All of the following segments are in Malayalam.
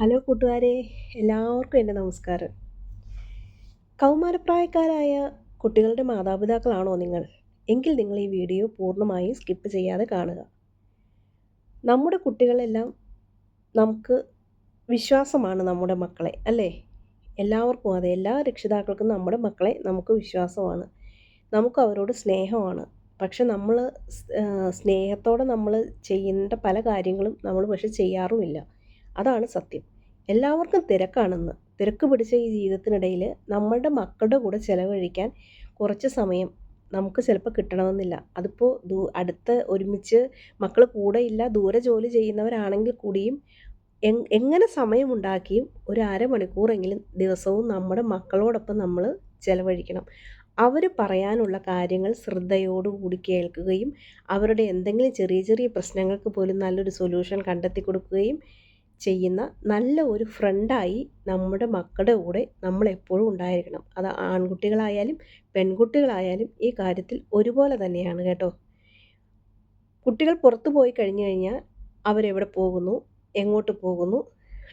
ഹലോ കൂട്ടുകാരെ എല്ലാവർക്കും എന്റെ നമസ്കാരം. കൗമാരപ്രായക്കാരായ കുട്ടികളുടെ മാതാപിതാക്കളാണോ നിങ്ങൾ? എങ്കിൽ നിങ്ങൾ ഈ വീഡിയോ പൂർണമായും സ്കിപ്പ് ചെയ്യാതെ കാണുക. നമ്മുടെ കുട്ടികളെല്ലാം നമുക്ക് വിശ്വാസമാണ് നമ്മുടെ മക്കളെ അല്ലേ? എല്ലാവർക്കും അതെ എല്ലാ രക്ഷിതാക്കൾക്കും നമ്മുടെ മക്കളെ നമുക്ക് വിശ്വാസമാണ്. നമുക്ക് അവരോട് സ്നേഹമാണ്. പക്ഷെ നമ്മൾ സ്നേഹത്തോടെ നമ്മൾ ചെയ്യേണ്ട പല കാര്യങ്ങളും നമ്മൾ പക്ഷെ ചെയ്യാറുമില്ല. അതാണ് സത്യം. എല്ലാവർക്കും തിരക്കാണെന്ന്. തിരക്ക് പിടിച്ച ഈ ജീവിതത്തിനിടയിൽ നമ്മളുടെ മക്കളുടെ കൂടെ ചിലവഴിക്കാൻ കുറച്ച് സമയം നമുക്ക് ചിലപ്പോൾ കിട്ടണമെന്നില്ല. അതിപ്പോൾ ദൂ അടുത്ത് ഒരുമിച്ച് മക്കൾ കൂടെ ഇല്ല ദൂരെ ജോലി ചെയ്യുന്നവരാണെങ്കിൽ കൂടിയും എങ്ങനെ സമയമുണ്ടാക്കിയും ഒരു അരമണിക്കൂറെങ്കിലും ദിവസവും നമ്മുടെ മക്കളോടൊപ്പം നമ്മൾ ചിലവഴിക്കണം. അവർ പറയാനുള്ള കാര്യങ്ങൾ ശ്രദ്ധയോടുകൂടി കേൾക്കുകയും അവരുടെ എന്തെങ്കിലും ചെറിയ ചെറിയ പ്രശ്നങ്ങൾക്ക് പോലും നല്ലൊരു സൊല്യൂഷൻ കണ്ടെത്തി കൊടുക്കുകയും ചെയ്യുന്ന നല്ല ഒരു ഫ്രണ്ടായി നമ്മുടെ മക്കളുടെ കൂടെ നമ്മൾ എപ്പോഴും ഉണ്ടായിരിക്കണം. അത് ആൺകുട്ടികളായാലും പെൺകുട്ടികളായാലും ഈ കാര്യത്തിൽ ഒരുപോലെ തന്നെയാണ് കേട്ടോ. കുട്ടികൾ പുറത്തു പോയി കഴിഞ്ഞു കഴിഞ്ഞാൽ അവരെവിടെ പോകുന്നു? എങ്ങോട്ട് പോകുന്നു?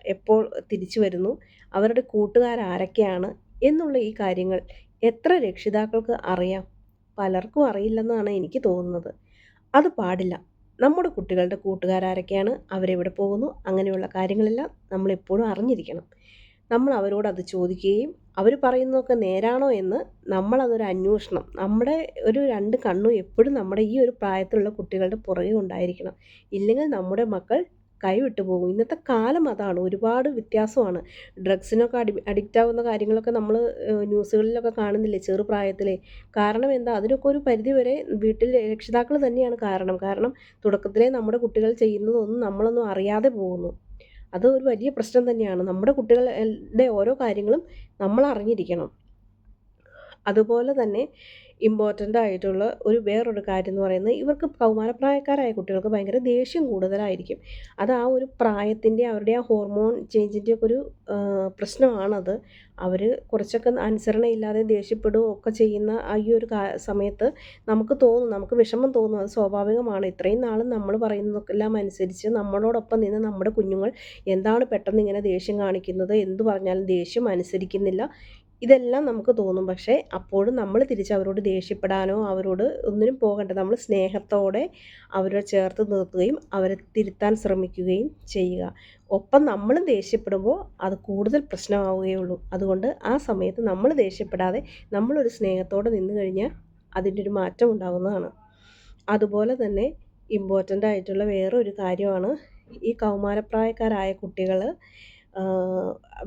എപ്പോൾ തിരിച്ചു വരുന്നു? അവരുടെ കൂട്ടുകാരാരൊക്കെയാണ് എന്നുള്ള ഈ കാര്യങ്ങൾ എത്ര രക്ഷിതാക്കൾക്ക് അറിയാം? പലർക്കും അറിയില്ലെന്നാണ് എനിക്ക് തോന്നുന്നത്. അത് പാടില്ല. നമ്മുടെ കുട്ടികളുടെ കൂട്ടുകാരാരൊക്കെയാണ് അവരെവിടെ പോകുന്നു. അങ്ങനെയുള്ള കാര്യങ്ങളെല്ലാം നമ്മളെപ്പോഴും അറിഞ്ഞിരിക്കണം. നമ്മൾ അവരോട് അത് ചോദിക്കുകയും അവർ പറയുന്നതൊക്കെ നേരാണോ എന്ന് നമ്മളതൊരു അന്വേഷണം. നമ്മുടെ ഒരു രണ്ട് കണ്ണും എപ്പോഴും നമ്മുടെ ഈ ഒരു പ്രായത്തിലുള്ള കുട്ടികളുടെ പുറകെ ഉണ്ടായിരിക്കണം. ഇല്ലെങ്കിൽ നമ്മുടെ മക്കൾ കൈവിട്ടു പോകും. ഇന്നത്തെ കാലം അതാണ്. ഒരുപാട് വ്യത്യാസമാണ്. ഡ്രഗ്സിനൊക്കെ അടി അഡിക്റ്റ് ആവുന്ന കാര്യങ്ങളൊക്കെ നമ്മൾ ന്യൂസുകളിലൊക്കെ കാണുന്നില്ലേ? ചെറുപ്രായത്തിലെ. കാരണം എന്താ? അതിനൊക്കെ ഒരു പരിധി വരെ വീട്ടിൽ രക്ഷിതാക്കൾ തന്നെയാണ് കാരണം. കാരണം തുടക്കത്തിലേ നമ്മുടെ കുട്ടികൾ ചെയ്യുന്നതൊന്നും നമ്മളൊന്നും അറിയാതെ പോകുന്നു. അത് ഒരു വലിയ പ്രശ്നം തന്നെയാണ്. നമ്മുടെ കുട്ടികളുടെ ഓരോ കാര്യങ്ങളും നമ്മൾ അറിഞ്ഞിരിക്കണം. അതുപോലെ തന്നെ ഇമ്പോർട്ടന്റ് ആയിട്ടുള്ള ഒരു വേറൊരു കാര്യം എന്ന് പറയുന്നത് ഇവർക്ക് കൗമാരപ്രായക്കാരായ കുട്ടികൾക്ക് ഭയങ്കര ദേഷ്യം കൂടുതലായിരിക്കും. അത് ആ ഒരു പ്രായത്തിന്റെ അവരുടെ ആ ഹോർമോൺ ചേഞ്ചിന്റെ ഒക്കെ ഒരു പ്രശ്നമാണത്. അവർ കുറച്ചൊക്കെ അനുസരണയില്ലാതെ ദേഷ്യപ്പെടുകയോ ഒക്കെ ചെയ്യുന്ന ആ ഈ ഒരു സമയത്ത് നമുക്ക് തോന്നും നമുക്ക് വിഷമം തോന്നും. അത് സ്വാഭാവികമാണ്. ഇത്രയും നാളും നമ്മൾ പറയുന്നതെല്ലാം അനുസരിച്ച് നമ്മളോടൊപ്പം നിന്ന് നമ്മുടെ കുഞ്ഞുങ്ങൾ എന്താണ് പെട്ടെന്ന് ഇങ്ങനെ ദേഷ്യം കാണിക്കുന്നത് എന്ത് പറഞ്ഞാലും ദേഷ്യം അനുസരിക്കുന്നില്ല. ഇതെല്ലാം നമുക്ക് തോന്നും. പക്ഷേ അപ്പോഴും നമ്മൾ തിരിച്ച് അവരോട് ദേഷ്യപ്പെടാനോ അവരോട് ഒന്നിനും പോകണ്ട. നമ്മൾ സ്നേഹത്തോടെ അവരെ ചേർത്ത് നിർത്തുകയും അവരെ തിരുത്താൻ ശ്രമിക്കുകയും ചെയ്യുക. ഒപ്പം നമ്മൾ ദേഷ്യപ്പെടുമ്പോൾ അത് കൂടുതൽ പ്രശ്നമാവുകയുള്ളൂ. അതുകൊണ്ട് ആ സമയത്ത് നമ്മൾ ദേഷ്യപ്പെടാതെ നമ്മളൊരു സ്നേഹത്തോടെ നിന്ന് കഴിഞ്ഞാൽ അതിന്റെ ഒരു മാറ്റം ഉണ്ടാകുന്നതാണ്. അതുപോലെ തന്നെ ഇമ്പോർട്ടന്റ് ആയിട്ടുള്ള വേറൊരു കാര്യമാണ് ഈ കൗമാരപ്രായക്കാരായ കുട്ടികൾ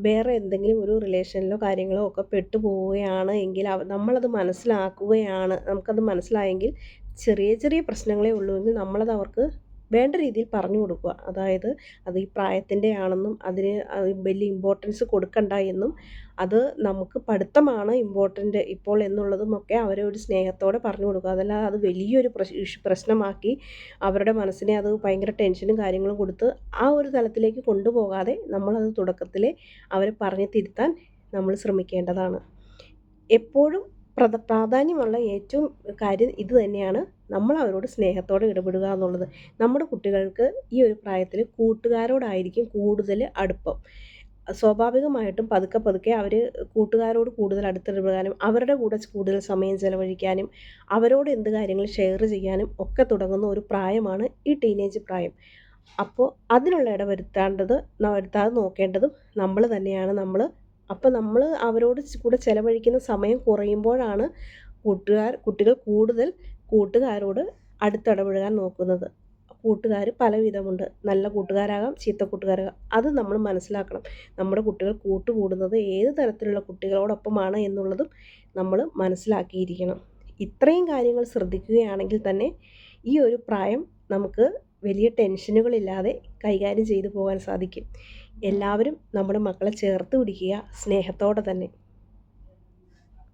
വേറെ എന്തെങ്കിലും ഒരു റിലേഷനിലോ കാര്യങ്ങളോ ഒക്കെ പെട്ടു പോവുകയാണ് എങ്കിൽ നമ്മളത് മനസ്സിലാക്കുകയാണ്. നമുക്കത് മനസ്സിലായെങ്കിൽ ചെറിയ ചെറിയ പ്രശ്നങ്ങളേ ഉള്ളൂ എങ്കിൽ നമ്മളത് അവർക്ക് വേണ്ട രീതിയിൽ പറഞ്ഞു കൊടുക്കുക. അതായത് അത് ഈ പ്രായത്തിന്റെ ആണെന്നും അതിന് വലിയ ഇമ്പോർട്ടൻസ് കൊടുക്കണ്ട എന്നും അത് നമുക്ക് പഠിത്തമാണ് ഇമ്പോർട്ടന്റ് ഇപ്പോൾ എന്നുള്ളതും ഒക്കെ അവരെ ഒരു സ്നേഹത്തോടെ പറഞ്ഞു കൊടുക്കുക. അതല്ലാതെ അത് വലിയൊരു പ്രശ്നമാക്കി അവരുടെ മനസ്സിനെ അത് ഭയങ്കര ടെൻഷനും കാര്യങ്ങളും കൊടുത്ത് ആ ഒരു തലത്തിലേക്ക് കൊണ്ടുപോകാതെ നമ്മളത് തുടക്കത്തിൽ അവരെ പറഞ്ഞു തിരുത്താൻ നമ്മൾ ശ്രമിക്കേണ്ടതാണ്. എപ്പോഴും പ്രധ പ്രാധാന്യമുള്ള ഏറ്റവും കാര്യം ഇത് തന്നെയാണ് നമ്മൾ അവരോട് സ്നേഹത്തോടെ ഇടപെടുക എന്നുള്ളത്. നമ്മുടെ കുട്ടികൾക്ക് ഈ ഒരു പ്രായത്തിൽ കൂട്ടുകാരോടായിരിക്കും കൂടുതൽ അടുപ്പം. സ്വാഭാവികമായിട്ടും പതുക്കെ പതുക്കെ അവർ കൂട്ടുകാരോട് കൂടുതൽ അടുത്തിടപെടാനും അവരുടെ കൂടെ കൂടുതൽ സമയം ചെലവഴിക്കാനും അവരോട് എന്ത് കാര്യങ്ങൾ ഷെയർ ചെയ്യാനും ഒക്കെ തുടങ്ങുന്ന ഒരു പ്രായമാണ് ഈ ടീനേജ് പ്രായം. അപ്പോൾ അതിനുള്ള ഇടവരുത്താണ്ടത് വരുത്താതെ നോക്കേണ്ടതും നമ്മൾ തന്നെയാണ്. നമ്മൾ അപ്പോൾ നമ്മൾ അവരോട് കൂടെ ചിലവഴിക്കുന്ന സമയം കുറയുമ്പോഴാണ് കൂട്ടുകാർ കുട്ടികൾ കൂടുതൽ കൂട്ടുകാരോട് അടുത്തിടപഴകാൻ നോക്കുന്നത്. കൂട്ടുകാർ പല വിധമുണ്ട് നല്ല കൂട്ടുകാരാകാം ചീത്ത കൂട്ടുകാരാകാം. അത് നമ്മൾ മനസ്സിലാക്കണം. നമ്മുടെ കുട്ടികൾ കൂട്ടുകൂടുന്നത് ഏത് തരത്തിലുള്ള കുട്ടികളോടൊപ്പമാണ് എന്നുള്ളതും നമ്മൾ മനസ്സിലാക്കിയിരിക്കണം. ഇത്രയും കാര്യങ്ങൾ ശ്രദ്ധിക്കുകയാണെങ്കിൽ തന്നെ ഈ ഒരു പ്രായം നമുക്ക് വലിയ ടെൻഷനുകളില്ലാതെ കൈകാര്യം ചെയ്തു പോകാൻ സാധിക്കും. എല്ലാവരും നമ്മുടെ മക്കളെ ചേർത്ത് പിടിക്കുക സ്നേഹത്തോടെ തന്നെ.